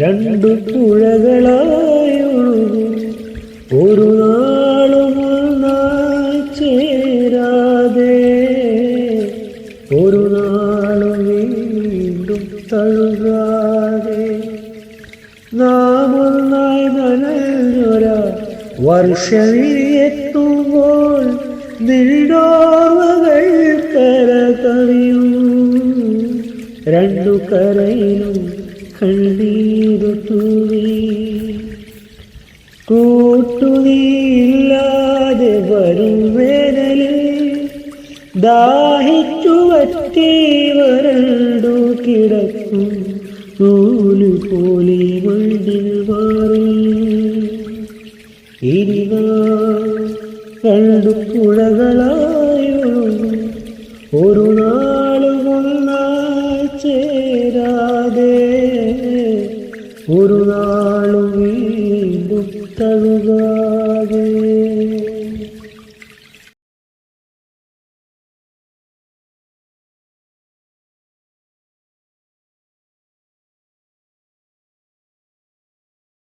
രണ്ടു പുഴകളായൊഴുകും. ഒരു നാളും ചേരാതെ. ഒരു നാളും വീണ്ടും തഴുകാതെ. നാം ഒന്നായി നനഞ്ഞൊര വർഷമെത്തുമ്പോൾ നിന്നോർവകൾ രണ്ടു കരയിലും കണ്ണീരു തൂവി. കൂട്ടുനീല്ലാതെ വരും വേനലിൽ ദാഹിച്ചു വരണ്ടു കിടക്കും നൂൽ പോലെ മണ്ണിൽ മാറി നാം രണ്ടു കുഴകളായോ ഒരു നാളും சேராதே. ஒரு நாளும் வீண்டும்